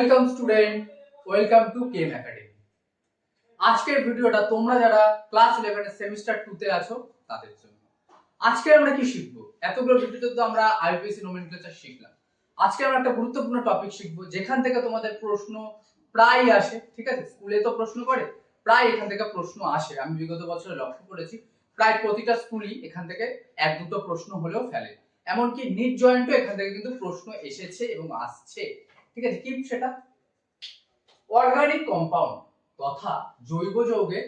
Welcome student welcome to chem academy আজকের ভিডিওটা তোমরা যারা ক্লাস ইলেভেনের সেমিস্টার টুতে আছো, তাদের জন্য। আজকে আমরা কি শিখব? এতগুলো ভিডিওতে তো আমরা আইপিএসসি নোমেনক্লেচার শিখলাম। আজকে আমরা একটা গুরুত্বপূর্ণ টপিক শিখব, যেখান থেকে তোমাদের প্রশ্ন প্রায় আসে, ঠিক আছে? স্কুলে তো প্রশ্ন করে, প্রায় এখান থেকে প্রশ্ন আসে। আমি বিগত বছরে লক্ষ্য করেছি, প্রায় প্রতিটা স্কুলই এখান থেকে এক দুটো প্রশ্ন হলেও ফেলে। এমনকি নিট জয়েন্টও এখান থেকে কিন্তু প্রশ্ন এসেছে এবং আসছে। ঠিক আছে, কি সেটা অর্গানিক কম্পাউন্ড তথা জৈব যৌগের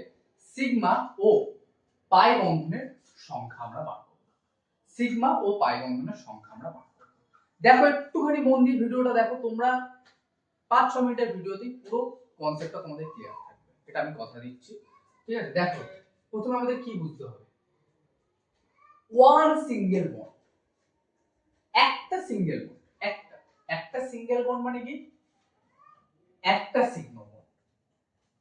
সিগমা ও পাই বন্ধনের সংখ্যা আমরা বার করব। সিগমা ও পাই বন্ধনের সংখ্যা আমরা বার করব। দেখো, একটুখানি মন দিয়ে ভিডিওটা দেখো, তোমরা পাঁচ ছ মিনিটের ভিডিওতেই পুরো কনসেপ্টটা তোমাদের ক্লিয়ার থাকবে। এটা আমি কথা দিচ্ছি। ঠিক আছে, দেখো, প্রথমে আমাদের কি বুঝতে হবে? ওয়ান সিঙ্গেল বন্ড একটা সিঙ্গেল বন্ড সিঙ্গেল বন্ড মানে কি? একটা সিগমা বন্ড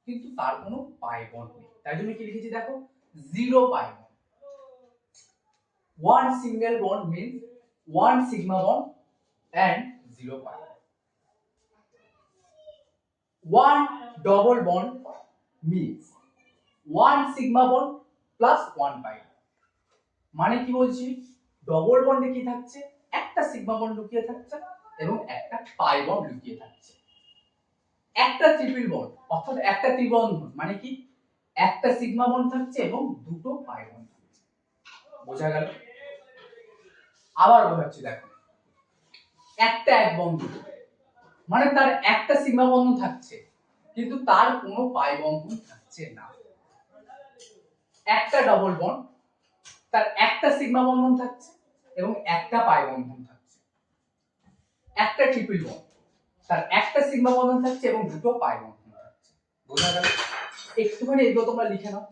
কিন্তু তার কোনো পাই বন্ড নেই। তাই জন্য কি লিখেছি দেখো? Zero pi bond one single bond means one sigma bond and zero pi one double bond means one sigma bond plus one pi মানে কি বলছি? ডবল বন্ডে কি থাকছে? একটা সিগমা বন্ড লুকিয়ে থাকছে। এবং একটা পাই বন্ড লুকিয়ে থাকছে। একটা ট্রিপল বন্ড অর্থাৎ একটা ত্রিবন্ধন মানে কি? একটা সিগমা বন্ড থাকছে এবং দুটো পাই বন্ড থাকছে। বোঝা গেল? আবার বোঝাচ্ছি, দেখো। একটা এক বন্ধন মানে তার একটা সিগমা বন্ধন থাকছে, কিন্তু তার কোনো পাই বন্ধন থাকছে না। একটা ডবল বন্ড তার একটা সিগমা বন্ধন থাকছে এবং একটা পাই বন্ধন থাকছে। একটা ট্রিপল বন্ড তার একটা সিগমা বন্ধন থাকছে এবং দুটো পাই বন্ধন বোঝা গেল? একটুখানি এগুলো তোমরা লিখে নাও।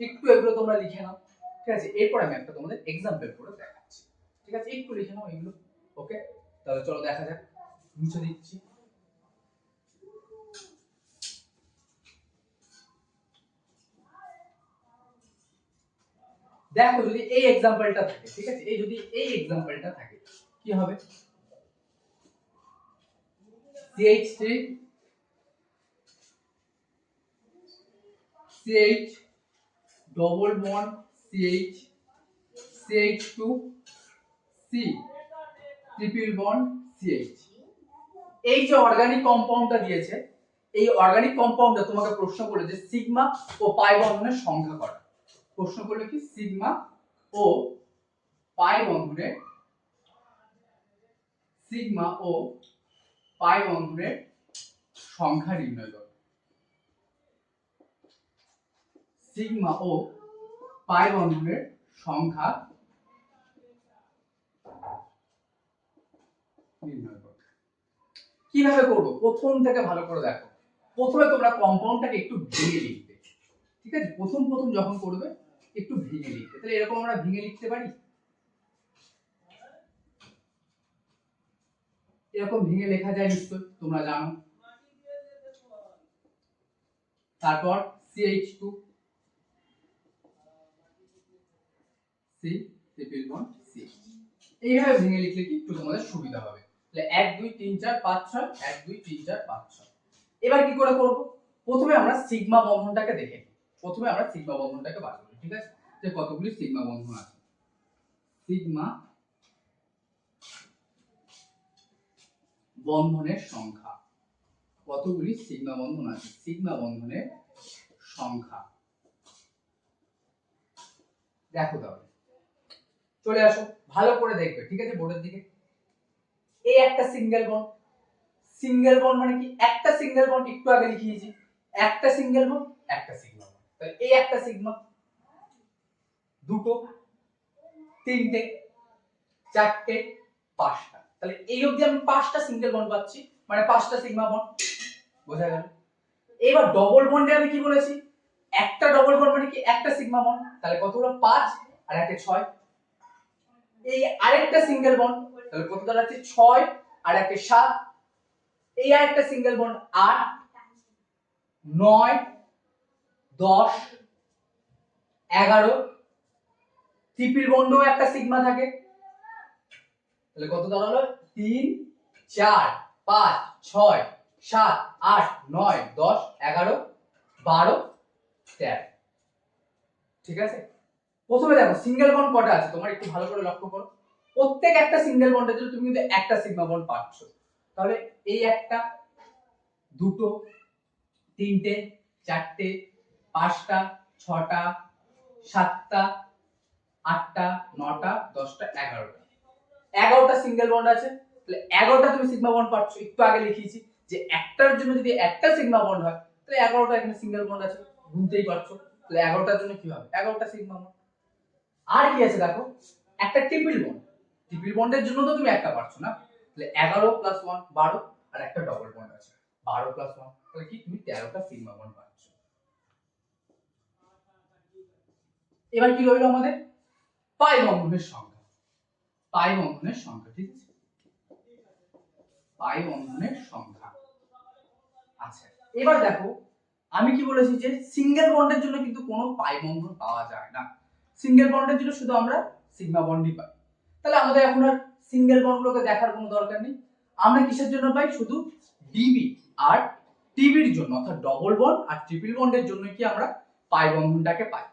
একটু এগুলো তোমরা লিখে নাও। ঠিক আছে? এরপর আমি একটা তোমাদের এক্সাম্পল করে দেখাচ্ছি। ঠিক আছে? একটু লিখে নাও এগুলো। ওকে তাহলে চলো দেখা যাক। মুছে দিচ্ছি। দেখো যদি এই এক্সাম্পলটা থাকে, ঠিক আছে? এই যদি এই এক্সাম্পলটা থাকে, কি হবে? CH3 CH double bond CH CH2 C triple bond CH এই যে অর্গানিক কম্পাউন্ডটা দিয়েছে, এই অর্গানিক কম্পাউন্ডটা তোমাকে প্রশ্ন করল যে সিগমা ও পাই বন্ধনের সংখ্যা করা প্রশ্ন করল কি? সিগমা ও পাই বন্ধনের সিগমা ও পাই বন্ধনের সংখ্যা নির্ণয় করো। সিগমা ও পাই বন্ধনের সংখ্যা নির্ণয় করো। কীভাবে করব? প্রথম থেকে ভালো করে দেখো। প্রথমে তোমরা কম্পাউন্ডটাকে একটু ভেঙে লিখবে। ঠিক আছে? প্রথম প্রথম যখন করবে, একটু ভেঙে লিখবে। তাহলে এরকম আমরা ভেঙে লিখতে পারি? এরকম ভেঙে লেখা যায় নিশ্চয় তোমরা জানো। তারপর CH2 C triple bond C এইভাবে ভেঙে লিখলে কি একটু তোমাদের সুবিধা হবে। তাহলে এক, দুই, তিন, চার, পাঁচ, ছয়, এক, দুই, তিন, চার, পাঁচ, ছয়। এবার কি করে করব? প্রথমে আমরা সিগমা বন্ধনটাকে দেখে প্রথমে আমরা সিগমা বন্ধনটাকে বার করি, ঠিক আছে? যে কতগুলি সিগমা বন্ধন আছে। সিগমা বন্ধনের সংখ্যা। কতগুলি সিগমা বন্ধন আছে? সিগমা বন্ধনের সংখ্যা। দেখো তাহলে। চলে আসো, ভালো করে দেখবে, ঠিক আছে? বোর্ডের দিকে। এই একটা সিঙ্গেল বন্ড সিঙ্গেল বন্ড মানে কি? একটা সিঙ্গেল বন্ড একটু আগে লিখিয়েছি। একটা সিঙ্গেল বন্ড একটা সিগমা তাহলে এই একটা সিগমা। দুটো, তিনটে, চারটে, পাঁচটা। তাহলে এই অবধি আমি পাঁচটা সিঙ্গেল বন্ড পাচ্ছি মানে পাঁচটা সিগমা বন্ড বোঝা গেল? এবার ডবল বন্ডে আমি কি বলেছি? একটা ডবল বন্ড মানে কি? একটা সিগমা বন্ড তাহলে কত হলো পাঁচ আর একটা ছয়। এই আরেকটা সিঙ্গেল বন্ড তাহলে কত দাঁড়াচ্ছে? ছয় আর একটা সাত। এই আরেকটা সিঙ্গেল বন্ড আট, নয়, দশ, এগারো। ট্রিপল বন্ডও একটা সিগমা থাকে। তাহলে কত দাঁড়াল তিন, চার, পাঁচ, ছয়, সাত, আট, নয়, দশ, এগারো, বারো, তেরো। ঠিক আছে? প্রথমে দেখো সিঙ্গেল বন্ড কটা আছে? তোমার একটু ভালো করে লক্ষ্য করো। প্রত্যেক একটা সিঙ্গেল বন্ডের জন্য তুমি কিন্তু একটা সিগমা বন্ড পাচ্ছ। তাহলে এই একটা, দুটো, তিনটে, চারটে, পাঁচটা, ছটা, সাতটা, আটটা, নটা, দশটা, এগারোটা। এগারোটা সিঙ্গেল বন্ড আছে, তাহলে এগারোটা তুমি সিগমা বন্ড পাচ্ছ। একটু আগে লিখিয়েছি যে একটার জন্য যদি একটা সিগমা বন্ড হয়, তাহলে এগারোটা এখানে সিঙ্গেল বন্ড আছে, গুনতেই পারছ। তাহলে এগারোটার জন্য কি হবে? এগারোটা সিগমা বন্ড আর কি আছে দেখো? একটা ট্রিপল বন্ড ট্রিপল বন্ডের জন্য তো তুমি একটা পাচ্ছ না। তাহলে এগারো প্লাস ওয়ান বারো, আর একটা ডবল বন্ড আছে। বারো প্লাস ওয়ান তাহলে কি তুমি তেরোটা সিগমা বন্ড পাচ্ছ। এবার কি রইল আমাদের? পাই বন্ধনের সংখ্যা। পাই বন্ধনের সংখ্যা, ঠিক আছে? পাই বন্ধনের সংখ্যা। আচ্ছা এবার দেখো, আমি কি বলেছি যে সিঙ্গেল বন্ডের জন্য কিন্তু কোনো পাই বন্ধন পাওয়া যায় না। সিঙ্গেল বন্ডের জন্য শুধু আমরা সিগমা বন্ডই পাই। তাহলে আমাদের এখন আর সিঙ্গেল বন্ডগুলোকে দেখার কোনো দরকার নেই। আমরা কিসের জন্য পাই? শুধু ডিবি আর টিবির জন্য, অর্থাৎ ডবল বন্ড আর ট্রিপল বন্ডের জন্য কি আমরা পাই বন্ধনটাকে পাই।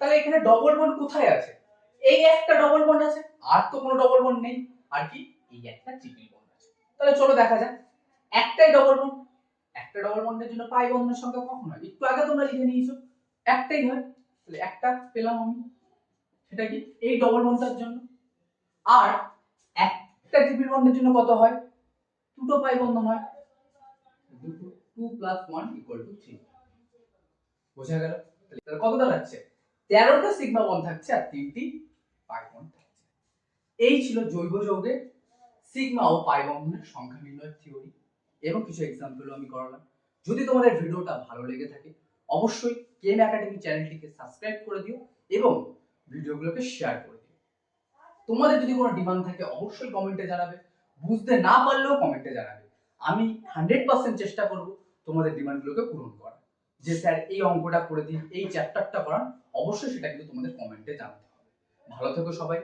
তাহলে এখানে ডবল বন্ড কোথায় আছে? এই একটা ডবল বন্ড আছে, আর তো কোনো ডবল বন্ড নেই, আর কি? এই একটা ট্রিপল বন্ড আছে। তাহলে চলো দেখা যাক। একটাই ডবল বন্ড একটা ডবল বন্ডের জন্য পাই বন্ধনের সংখ্যা কখন হয়? একটু আগে তোমরা লিখে নিয়েছো, একটাই হয়। তাহলে একটা পেলাম আমি। সেটা কি? এই ডবল বন্ডটার জন্য। আর একটা ট্রিপল বন্ডের জন্য কত হয়? দুটো পাই বন্ধন হয়। দুটো two plus one equal to three বোঝা গেল? তাহলে কত দাঁড়াচ্ছে? তেরোটা সিগমা বন্ড থাকছে আর তিনটি পাই বন্ড থাকছে। এই ছিল জৈব সিগমা ও পাই বন্ধনের সংখ্যা নির্ণয়ের থিওরি এবং কিছু এক্সাম্পলও আমি করালাম। যদি তোমাদের ভিডিওটা ভালো লেগে থাকে, অবশ্যই কেম একাডেমি চ্যানেলটিকে সাবস্ক্রাইব করে দিও এবং ভিডিওগুলোকে শেয়ার করে দিও। তোমাদের যদি কোনো ডিমান্ড থাকে, অবশ্যই কমেন্টে জানাবে। বুঝতে না পারলেও কমেন্টে জানাবে। আমি হান্ড্রেড পার্সেন্ট চেষ্টা করব তোমাদের ডিমান্ডগুলোকে পূরণ করার। যে স্যার এই অঙ্কটা করে দিন, এই চ্যাপ্টারটা করান, অবশ্যই সেটা কিন্তু তোমাদের কমেন্টে জানাতে ভালো থেকো সবাই।